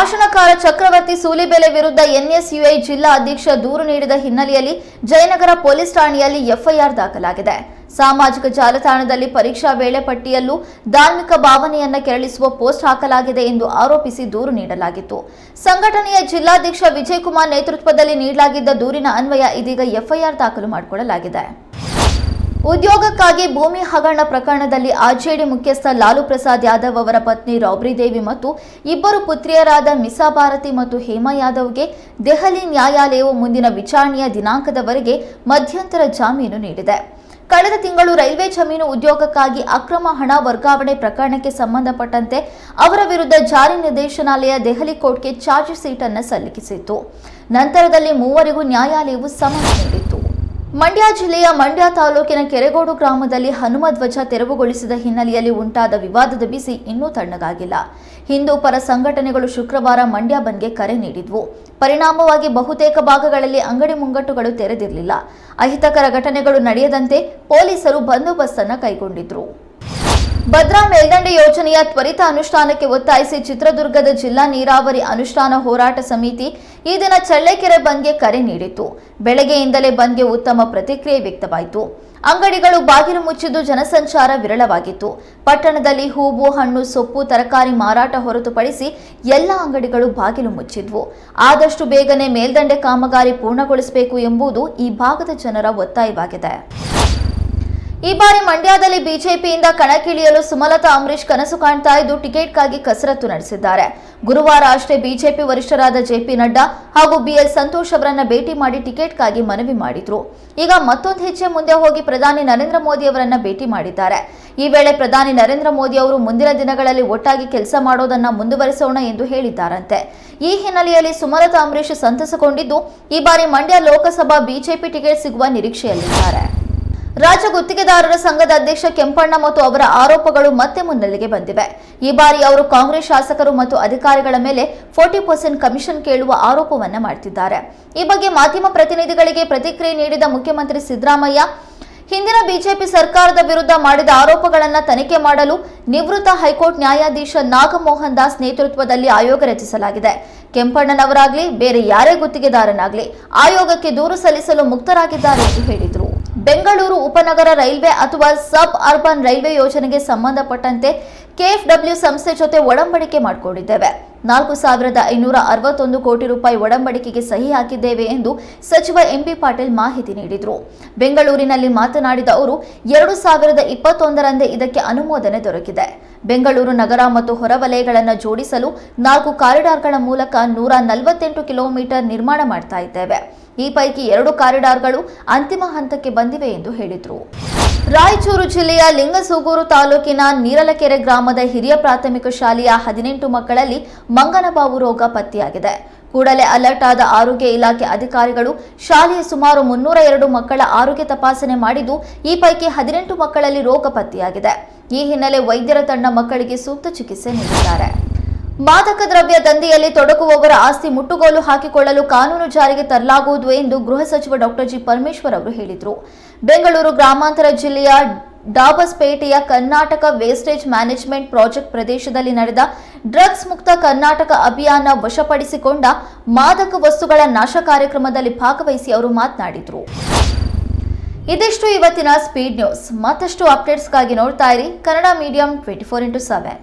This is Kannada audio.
ಶನಿವಾರ ಚಕ್ರವರ್ತಿ ಸೂಲಿಬೆಲೆ ವಿರುದ್ಧ ಎನ್ಎಸ್ಯುಐ ಜಿಲ್ಲಾ ಅಧ್ಯಕ್ಷ ದೂರು ನೀಡಿದ ಹಿನ್ನೆಲೆಯಲ್ಲಿ ಜಯನಗರ ಪೊಲೀಸ್ ಠಾಣೆಯಲ್ಲಿ ಎಫ್ಐಆರ್ ದಾಖಲಾಗಿದೆ. ಸಾಮಾಜಿಕ ಜಾಲತಾಣದಲ್ಲಿ ಪರೀಕ್ಷಾ ವೇಳೆ ಪಟ್ಟಿಯಲ್ಲೂ ಧಾರ್ಮಿಕ ಭಾವನೆಯನ್ನ ಕೆರಳಿಸುವ ಪೋಸ್ಟ್ ಹಾಕಲಾಗಿದೆ ಎಂದು ಆರೋಪಿಸಿ ದೂರು ನೀಡಲಾಗಿತ್ತು. ಸಂಘಟನೆಯ ಜಿಲ್ಲಾಧ್ಯಕ್ಷ ವಿಜಯಕುಮಾರ್ ನೇತೃತ್ವದಲ್ಲಿ ನೀಡಲಾಗಿದ್ದ ದೂರಿನ ಅನ್ವಯ ಇದೀಗ ಎಫ್ಐಆರ್ ದಾಖಲು ಮಾಡಿಕೊಳ್ಳಲಾಗಿದೆ. ಉದ್ಯೋಗಕ್ಕಾಗಿ ಭೂಮಿ ಹಗರಣ ಪ್ರಕರಣದಲ್ಲಿ ಆರ್ಜೆಡಿ ಮುಖ್ಯಸ್ಥ ಲಾಲು ಪ್ರಸಾದ್ ಯಾದವ್ ಅವರ ಪತ್ನಿ ರಾಬ್ರಿ ದೇವಿ ಮತ್ತು ಇಬ್ಬರು ಪುತ್ರಿಯರಾದ ಮಿಸಾ ಭಾರತಿ ಮತ್ತು ಹೇಮಾ ಯಾದವ್ಗೆ ದೆಹಲಿ ನ್ಯಾಯಾಲಯವು ಮುಂದಿನ ವಿಚಾರಣೆಯ ದಿನಾಂಕದವರೆಗೆ ಮಧ್ಯಂತರ ಜಾಮೀನು ನೀಡಿದೆ. ಕಳೆದ ತಿಂಗಳು ರೈಲ್ವೆ ಜಮೀನು ಉದ್ಯೋಗಕ್ಕಾಗಿ ಅಕ್ರಮ ಹಣ ವರ್ಗಾವಣೆ ಪ್ರಕರಣಕ್ಕೆ ಸಂಬಂಧಪಟ್ಟಂತೆ ಅವರ ವಿರುದ್ಧ ಜಾರಿ ನಿರ್ದೇಶನಾಲಯ ದೆಹಲಿ ಕೋರ್ಟ್ಗೆ ಚಾರ್ಜ್ ಶೀಟ್ ಅನ್ನು ಸಲ್ಲಿಸಿತ್ತು. ನಂತರದಲ್ಲಿ ಮೂವರಿಗೂ ನ್ಯಾಯಾಲಯವು ಸಮನ್ಸ್ ನೀಡಿತ್ತು. ಮಂಡ್ಯ ಜಿಲ್ಲೆಯ ಮಂಡ್ಯ ತಾಲೂಕಿನ ಕೆರೆಗೋಡು ಗ್ರಾಮದಲ್ಲಿ ಹನುಮ ಧ್ವಜ ತೆರವುಗೊಳಿಸಿದ ಹಿನ್ನೆಲೆಯಲ್ಲಿ ಉಂಟಾದ ವಿವಾದದ ಬಿಸಿ ಇನ್ನೂ ತಣ್ಣಗಾಗಿಲ್ಲ. ಹಿಂದೂ ಪರ ಸಂಘಟನೆಗಳು ಶುಕ್ರವಾರ ಮಂಡ್ಯ ಬಂದ್ಗೆ ಕರೆ ನೀಡಿದ್ವು. ಪರಿಣಾಮವಾಗಿ ಬಹುತೇಕ ಭಾಗಗಳಲ್ಲಿ ಅಂಗಡಿ ಮುಂಗಟ್ಟುಗಳು ತೆರೆದಿರಲಿಲ್ಲ. ಅಹಿತಕರ ಘಟನೆಗಳು ನಡೆಯದಂತೆ ಪೊಲೀಸರು ಬಂದೋಬಸ್ತ್ ಅನ್ನು ಕೈಗೊಂಡಿದ್ರು. ಭದ್ರಾ ಮೇಲ್ದಂಡೆ ಯೋಜನೆಯ ತ್ವರಿತ ಅನುಷ್ಠಾನಕ್ಕೆ ಒತ್ತಾಯಿಸಿ ಚಿತ್ರದುರ್ಗದ ಜಿಲ್ಲಾ ನೀರಾವರಿ ಅನುಷ್ಠಾನ ಹೋರಾಟ ಸಮಿತಿ ಈ ದಿನ ಚಳ್ಳಕೆರೆ ಬಂದ್ಗೆ ಕರೆ ನೀಡಿತು ಬೆಳಗ್ಗೆಯಿಂದಲೇ ಬಂದ್ಗೆ ಉತ್ತಮ ಪ್ರತಿಕ್ರಿಯೆ ವ್ಯಕ್ತವಾಯಿತು. ಅಂಗಡಿಗಳು ಬಾಗಿಲು ಮುಚ್ಚಿದ್ದು ಜನಸಂಚಾರ ವಿರಳವಾಗಿತ್ತು. ಪಟ್ಟಣದಲ್ಲಿ ಹೂವು, ಹಣ್ಣು, ಸೊಪ್ಪು, ತರಕಾರಿ ಮಾರಾಟ ಹೊರತುಪಡಿಸಿ ಎಲ್ಲ ಅಂಗಡಿಗಳು ಬಾಗಿಲು ಮುಚ್ಚಿದ್ವು. ಆದಷ್ಟು ಬೇಗನೆ ಮೇಲ್ದಂಡೆ ಕಾಮಗಾರಿ ಪೂರ್ಣಗೊಳಿಸಬೇಕು ಎಂಬುದು ಈ ಭಾಗದ ಜನರ ಒತ್ತಾಯವಾಗಿದೆ. ಈ ಬಾರಿ ಮಂಡ್ಯದಲ್ಲಿ ಬಿಜೆಪಿಯಿಂದ ಕಣಕ್ಕಿಳಿಯಲು ಸುಮಲತಾ ಅಂಬರೀಶ್ ಕನಸು ಕಾಣ್ತಾ ಇದ್ದು ಟಿಕೆಟ್ಗಾಗಿ ಕಸರತ್ತು ನಡೆಸಿದ್ದಾರೆ. ಗುರುವಾರ ಅಷ್ಟೇ ಬಿಜೆಪಿ ವರಿಷ್ಠರಾದ ಜೆಪಿ ನಡ್ಡಾ ಹಾಗೂ ಬಿಎಲ್ ಸಂತೋಷ್ ಅವರನ್ನ ಭೇಟಿ ಮಾಡಿ ಟಿಕೆಟ್ಗಾಗಿ ಮನವಿ ಮಾಡಿದ್ರು. ಈಗ ಮತ್ತೊಂದು ಹೆಜ್ಜೆ ಮುಂದೆ ಹೋಗಿ ಪ್ರಧಾನಿ ನರೇಂದ್ರ ಮೋದಿ ಅವರನ್ನ ಭೇಟಿ ಮಾಡಿದ್ದಾರೆ. ಈ ವೇಳೆ ಪ್ರಧಾನಿ ನರೇಂದ್ರ ಮೋದಿ ಅವರು ಮುಂದಿನ ದಿನಗಳಲ್ಲಿ ಒಟ್ಟಾಗಿ ಕೆಲಸ ಮಾಡೋದನ್ನ ಮುಂದುವರಿಸೋಣ ಎಂದು ಹೇಳಿದ್ದಾರಂತೆ. ಈ ಹಿನ್ನೆಲೆಯಲ್ಲಿ ಸುಮಲತಾ ಅಂಬರೀಶ್ ಸಂತಸಗೊಂಡಿದ್ದು, ಈ ಬಾರಿ ಮಂಡ್ಯ ಲೋಕಸಭಾ ಬಿಜೆಪಿ ಟಿಕೆಟ್ ಸಿಗುವ ನಿರೀಕ್ಷೆಯಲ್ಲಿದ್ದಾರೆ. ರಾಜ್ಯ ಗುತ್ತಿಗೆದಾರರ ಸಂಘದ ಅಧ್ಯಕ್ಷ ಕೆಂಪಣ್ಣ ಮತ್ತು ಅವರ ಆರೋಪಗಳು ಮತ್ತೆ ಮುನ್ನೆಲೆಗೆ ಬಂದಿವೆ. ಈ ಬಾರಿ ಅವರು ಕಾಂಗ್ರೆಸ್ ಶಾಸಕರು ಮತ್ತು ಅಧಿಕಾರಿಗಳ ಮೇಲೆ ಫೋರ್ಟಿ ಪರ್ಸೆಂಟ್ ಕಮಿಷನ್ ಕೇಳುವ ಆರೋಪವನ್ನ ಮಾಡುತ್ತಿದ್ದಾರೆ ಈ ಬಗ್ಗೆ ಮಾಧ್ಯಮ ಪ್ರತಿನಿಧಿಗಳಿಗೆ ಪ್ರತಿಕ್ರಿಯೆ ನೀಡಿದ ಮುಖ್ಯಮಂತ್ರಿ ಸಿದ್ದರಾಮಯ್ಯ, ಹಿಂದಿನ ಬಿಜೆಪಿ ಸರ್ಕಾರದ ವಿರುದ್ಧ ಮಾಡಿದ ಆರೋಪಗಳನ್ನು ತನಿಖೆ ಮಾಡಲು ನಿವೃತ್ತ ಹೈಕೋರ್ಟ್ ನ್ಯಾಯಾಧೀಶ ನಾಗಮೋಹನ್ ದಾಸ್ ನೇತೃತ್ವದಲ್ಲಿ ಆಯೋಗ ರಚಿಸಲಾಗಿದೆ. ಕೆಂಪಣ್ಣನವರಾಗಲಿ, ಬೇರೆ ಯಾರೇ ಗುತ್ತಿಗೆದಾರನಾಗಲಿ, ಆಯೋಗಕ್ಕೆ ದೂರು ಸಲ್ಲಿಸಲು ಮುಕ್ತರಾಗಿದ್ದಾರೆ ಎಂದು ಹೇಳಿದರು. ಬೆಂಗಳೂರು ಉಪನಗರ ರೈಲ್ವೆ ಅಥವಾ ಸಬ್ ಅರ್ಬನ್ ರೈಲ್ವೆ ಯೋಜನೆಗೆ ಸಂಬಂಧಪಟ್ಟಂತೆ ಕೆಎಫ್ಡಬ್ಲ್ಯೂ ಸಂಸ್ಥೆ ಜೊತೆ ಒಡಂಬಡಿಕೆ ಮಾಡಿಕೊಂಡಿದ್ದೇವೆ. ನಾಲ್ಕು ಸಾವಿರದ ಐನೂರ ಅರವತ್ತೊಂದು ಕೋಟಿ ರೂಪಾಯಿ ಒಡಂಬಡಿಕೆಗೆ ಸಹಿ ಹಾಕಿದ್ದೇವೆ ಎಂದು ಸಚಿವ ಎಂಪಿ ಪಾಟೀಲ್ ಮಾಹಿತಿ ನೀಡಿದರು. ಬೆಂಗಳೂರಿನಲ್ಲಿ ಮಾತನಾಡಿದ ಅವರು, ಎರಡು ಸಾವಿರದ ಇಪ್ಪತ್ತೊಂದರಂದೇ ಇದಕ್ಕೆ ಅನುಮೋದನೆ ದೊರಕಿದೆ. ಬೆಂಗಳೂರು ನಗರ ಮತ್ತು ಹೊರವಲಯಗಳನ್ನು ಜೋಡಿಸಲು ನಾಲ್ಕು ಕಾರಿಡಾರ್ಗಳ ಮೂಲಕ ನೂರ ನಲವತ್ತೆಂಟು ಕಿಲೋಮೀಟರ್ ನಿರ್ಮಾಣ ಮಾಡ್ತಾ ಇದ್ದೇವೆ. ಈ ಪೈಕಿ ಎರಡು ಕಾರಿಡಾರ್ಗಳು ಅಂತಿಮ ಹಂತಕ್ಕೆ ಬಂದಿವೆ ಎಂದು ಹೇಳಿದರು. ರಾಯಚೂರು ಜಿಲ್ಲೆಯ ಲಿಂಗಸೂಗೂರು ತಾಲೂಕಿನ ನೀರಲಕೆರೆ ಗ್ರಾಮದ ಹಿರಿಯ ಪ್ರಾಥಮಿಕ ಶಾಲೆಯ ಹದಿನೆಂಟು ಮಕ್ಕಳಲ್ಲಿ ಮಂಗನಬಾವು ರೋಗ ಪತ್ತೆಯಾಗಿದೆ. ಕೂಡಲೇ ಅಲರ್ಟ್ ಆದ ಆರೋಗ್ಯ ಇಲಾಖೆ ಅಧಿಕಾರಿಗಳು ಶಾಲೆಯ ಸುಮಾರು ಮುನ್ನೂರ ಎರಡು ಮಕ್ಕಳ ಆರೋಗ್ಯ ತಪಾಸಣೆ ಮಾಡಿದ್ದು, ಈ ಪೈಕಿ ಹದಿನೆಂಟು ಮಕ್ಕಳಲ್ಲಿ ರೋಗ ಪತ್ತೆಯಾಗಿದೆ. ಈ ಹಿನ್ನೆಲೆ ವೈದ್ಯರ ತಂಡ ಮಕ್ಕಳಿಗೆ ಸೂಕ್ತ ಚಿಕಿತ್ಸೆ ನೀಡಿದ್ದಾರೆ. ಮಾದಕ ದ್ರವ್ಯ ದಂಧೆಯಲ್ಲಿ ತೊಡಗುವವರ ಆಸ್ತಿ ಮುಟ್ಟುಗೋಲು ಹಾಕಿಕೊಳ್ಳಲು ಕಾನೂನು ಜಾರಿಗೆ ತರಲಾಗುವುದು ಎಂದು ಗೃಹ ಸಚಿವ ಡಾಕ್ಟರ್ ಜಿ ಪರಮೇಶ್ವರ್ ಅವರು ಹೇಳಿದರು. ಬೆಂಗಳೂರು ಗ್ರಾಮಾಂತರ ಜಿಲ್ಲೆಯ ಡಾಬಸ್ಪೇಟೆಯ ಕರ್ನಾಟಕ ವೇಸ್ಟೇಜ್ ಮ್ಯಾನೇಜ್ಮೆಂಟ್ ಪ್ರಾಜೆಕ್ಟ್ ಪ್ರದೇಶದಲ್ಲಿ ನಡೆದ ಡ್ರಗ್ಸ್ ಮುಕ್ತ ಕರ್ನಾಟಕ ಅಭಿಯಾನ ವಶಪಡಿಸಿಕೊಂಡ ಮಾದಕ ವಸ್ತುಗಳ ನಾಶ ಕಾರ್ಯಕ್ರಮದಲ್ಲಿ ಭಾಗವಹಿಸಿ ಅವರು ಮಾತನಾಡಿದರು. ಇದಿಷ್ಟು ಇವತ್ತಿನ ಸ್ಪೀಡ್ ನ್ಯೂಸ್ ಮತ್ತಷ್ಟು ಅಪ್ಡೇಟ್ಸ್ಗಾಗಿ ನೋಡ್ತಾ ಇರಿ Kannada medium twenty four into seven